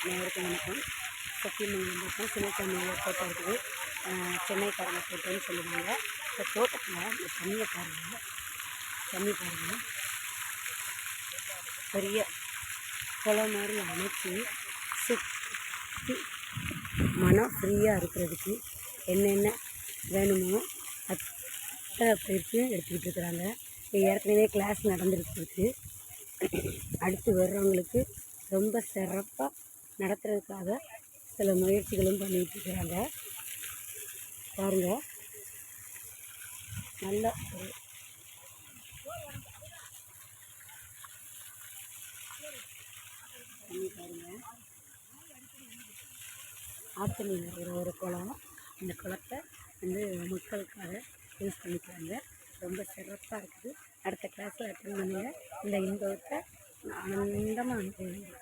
அனைவருக்கும் வணக்கம். சத்தியமங்கலம் பக்கம் சின்னத்தண்ணியில் தோட்டம் இருக்குது. அஹ் சென்னைக்காரங்க தோட்டம்னு சொல்லுவாங்க. இந்த தோட்டத்தில் இந்த தண்ணியை பாருங்கள் தண்ணி பாருங்கள் பெரிய குளம் மாதிரி அமைச்சு சுற்றி மனம் ஃப்ரீயாக இருக்கிறதுக்கு என்னென்ன வேணுமோ அத்தனை பயிற்சியும் எடுத்துக்கிட்டு இருக்கிறாங்க. இப்போ ஏற்கனவே கிளாஸ் நடந்துருக்கு அடுத்து வர்றவங்களுக்கு ரொம்ப சிறப்பாக நடத்துறதுக்காக சில முயற்சிகளும் பண்ணிகிட்ருக்குறாங்க பாருங்கள் நல்ல ஒரு பாருங்கள் ஆற்று நீர் ஒரு ஒரு குளம். இந்த குளத்தை வந்து மக்களுக்காக யூஸ் பண்ணிக்கிறாங்க. ரொம்ப சிறப்பாக இருக்குது. அடுத்த கிளாஸில் அட்டன் பண்ணுங்கள் இந்த இன்பத்தை ஆனந்தமாக அனுப்புவீங்க